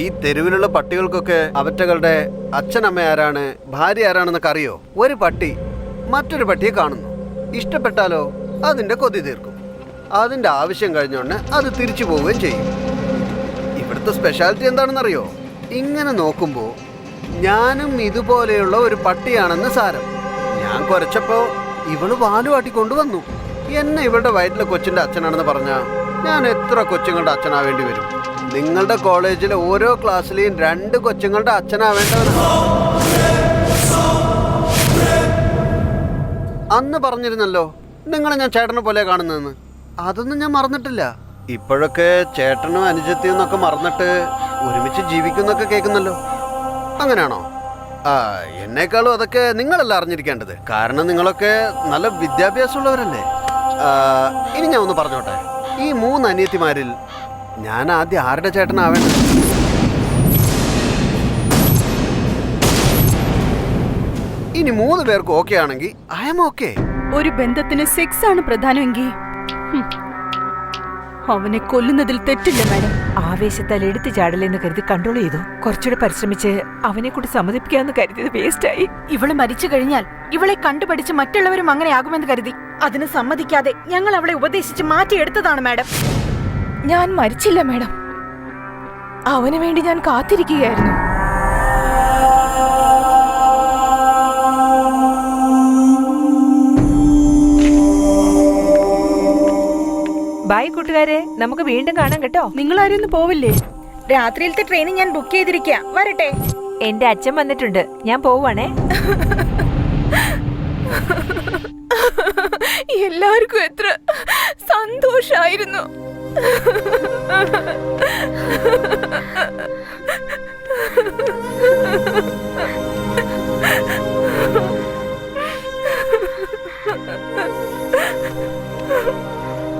ഈ തെരുവിലുള്ള പട്ടികൾക്കൊക്കെ അവറ്റകളുടെ അച്ഛനമ്മ ആരാണ് ഭാര്യ ആരാണെന്നൊക്കെ അറിയോ? ഒരു പട്ടി മറ്റൊരു പട്ടിയെ കാണുന്നു. ഇഷ്ടപ്പെട്ടാലോ അതിന്റെ കൊതി തീർക്കും. അതിന്റെ ആവശ്യം കഴിഞ്ഞോണ്ട് അത് തിരിച്ചു പോവുകയും ചെയ്യും. ഇവിടുത്തെ സ്പെഷ്യാലിറ്റി എന്താണെന്നറിയോ? ഇങ്ങനെ നോക്കുമ്പോൾ ഞാനും ഇതുപോലെയുള്ള ഒരു പട്ടിയാണെന്ന് സാരം. ഞാൻ കുറച്ചപ്പോ ഇവൾ വാലുവാട്ടി കൊണ്ടുവന്നു. എന്നെ ഇവളുടെ വയറ്റിലെ കൊച്ചിന്റെ അച്ഛനാണെന്ന് പറഞ്ഞാൽ ഞാൻ എത്ര കൊച്ചുങ്ങളുടെ അച്ഛനാവേണ്ടി വരും? നിങ്ങളുടെ കോളേജിലെ ഓരോ ക്ലാസ്സിലെയും രണ്ട് കൊച്ചുങ്ങളുടെ അച്ഛനാവേണ്ടവനാണ് അന്ന് പറഞ്ഞിരുന്നല്ലോ നിങ്ങളെ ഞാൻ ചേട്ടനെ പോലെ കാണുന്നതെന്ന്. അതൊന്നും ഞാൻ മറന്നിട്ടില്ല. ഇപ്പോഴൊക്കെ ചേട്ടനും അനുജത്തിയും എന്നൊക്കെ മറന്നിട്ട് ഒരുമിച്ച് ജീവിക്കുന്നൊക്കെ കേൾക്കുന്നല്ലോ. അങ്ങനെയാണോ? ആ എന്നേക്കാളും അതൊക്കെ നിങ്ങളല്ല അറിഞ്ഞിരിക്കേണ്ടത്. കാരണം നിങ്ങളൊക്കെ നല്ല വിദ്യാഭ്യാസമുള്ളവരല്ലേ. ഇനി ഞാൻ ഒന്ന് പറഞ്ഞോട്ടെ. ഈ മൂന്ന് അനിയത്തിമാരിൽ ഞാൻ ആദ്യം ആരുടെ ചേട്ടനാവേണ്ടത്? ഇനി മൂന്ന് പേർക്ക് ഓക്കെ ആണെങ്കിൽ ഐ എം ഓക്കെ ഒരു ബന്ധത്തിന് സെക്സ് ആണ് പ്രധാനമെങ്കിൽ. അവനെ കൊല്ലുന്നതിൽ തെറ്റില്ല മാഡം. ആവേശത്താൽ എടുത്തു ചാടലെന്ന് കരുതി കൺട്രോൾ ചെയ്തു. കുറച്ചുകൂടെ പരിശ്രമിച്ച് അവനെ കൂടി സമ്മതിപ്പിക്കാന്ന് കരുതിയത് വേസ്റ്റായി ഇവൾ മരിച്ചു കഴിഞ്ഞാൽ ഇവളെ കണ്ടുപഠിച്ച് മറ്റുള്ളവരും അങ്ങനെ ആകുമെന്ന് കരുതി. അതിന് സമ്മതിക്കാതെ ഞങ്ങൾ അവളെ ഉപദേശിച്ച് മാറ്റിയെടുത്തതാണ് മാഡം. ഞാൻ മരിച്ചില്ല മാഡം. അവന് വേണ്ടി ഞാൻ കാത്തിരിക്കുകയായിരുന്നു. ബൈ കൂട്ടുകാരെ നമുക്ക് വീണ്ടും കാണാം കേട്ടോ. നിങ്ങൾ ആരും ഒന്ന് പോവില്ലേ? രാത്രിയിലത്തെ ട്രെയിൻ ഞാൻ ബുക്ക് ചെയ്തിരിക്കുക വരട്ടെ. എന്റെ അച്ഛൻ വന്നിട്ടുണ്ട്. ഞാൻ പോവാണേ എല്ലാവർക്കും എത്ര സന്തോഷായിരുന്നു.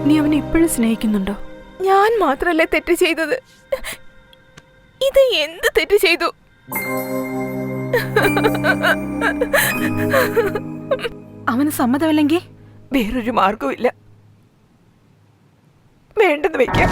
നീ അവനെ ഇപ്പോഴും സ്നേഹിക്കുന്നുണ്ടോ? ഞാൻ മാത്രല്ലേ തെറ്റ് ചെയ്തത്. ഇത് എന്ത് തെറ്റ് ചെയ്തു? അവന് സമ്മതമല്ലെങ്കിൽ വേറൊരു മാർഗവും ഇല്ല വേണ്ടെന്ന് വെക്കാം.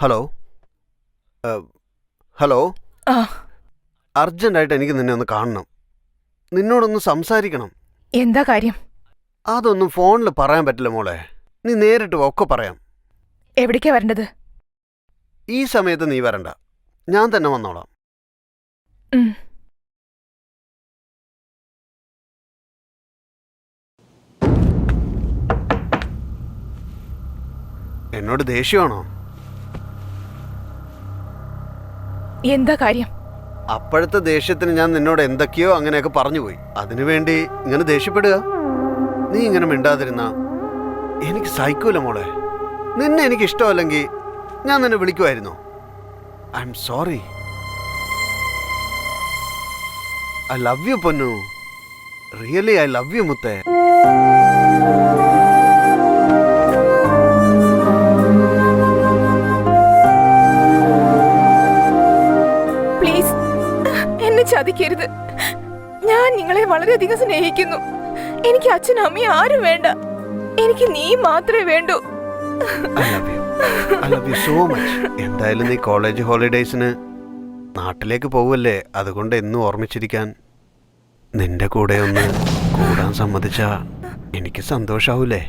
ഹലോ? ഹലോ? ആ. അർജന്റായിട്ട് എനിക്ക് നിന്നെ ഒന്ന് കാണണം. നിന്നോടൊന്ന് സംസാരിക്കണം. എന്താ കാര്യം? അതൊന്നും ഫോണിൽ പറയാൻ പറ്റില്ല മോളെ. നീ നേരിട്ട് ഒക്കെ പറയാം. എവിടേക്കാ വരേണ്ടത്? ഈ സമയത്ത് നീ വരണ്ട. ഞാൻ തന്നെ വന്നോളാം. ഉം. എന്നോട് ദേഷ്യമാണോ? എന്താ കാര്യം? അപ്പോഴത്തെ ദേഷ്യത്തിന് ഞാൻ നിന്നോട് എന്തൊക്കെയോ അങ്ങനെയൊക്കെ പറഞ്ഞുപോയി അതിനുവേണ്ടി ഇങ്ങനെ ദേഷ്യപ്പെടുക? നീ ഇങ്ങനെ മിണ്ടാതിരുന്ന? എനിക്ക് സഹിക്കൂല മോളെ. നിന്നെ എനിക്ക് ഇഷ്ടമല്ലെങ്കിൽ ഞാൻ നിന്നെ വിളിക്കുമായിരുന്നു? I'm sorry I love you പൊന്നു. റിയലി ഐ ലവ് യു മുത്തേ. ചതിക്കരുത്. ഞാൻ നിങ്ങളെ വളരെയധികം സ്നേഹിക്കുന്നു. എനിക്ക് അച്ഛനും അമ്മയും ആരും വേണ്ട. എനിക്ക് നീ മാത്രമേ വേണ്ടൂ. എന്തായാലും നീ കോളേജ് ഹോളിഡേയ്സിന് നാട്ടിലേക്ക് പോവല്ലേ? അതുകൊണ്ട് എന്നും ഓർമ്മിച്ചിരിക്കാൻ. നിന്റെ കൂടെ ഒന്ന് കൂടാൻ സമ്മതിച്ച എനിക്ക് സന്തോഷാവൂലേ?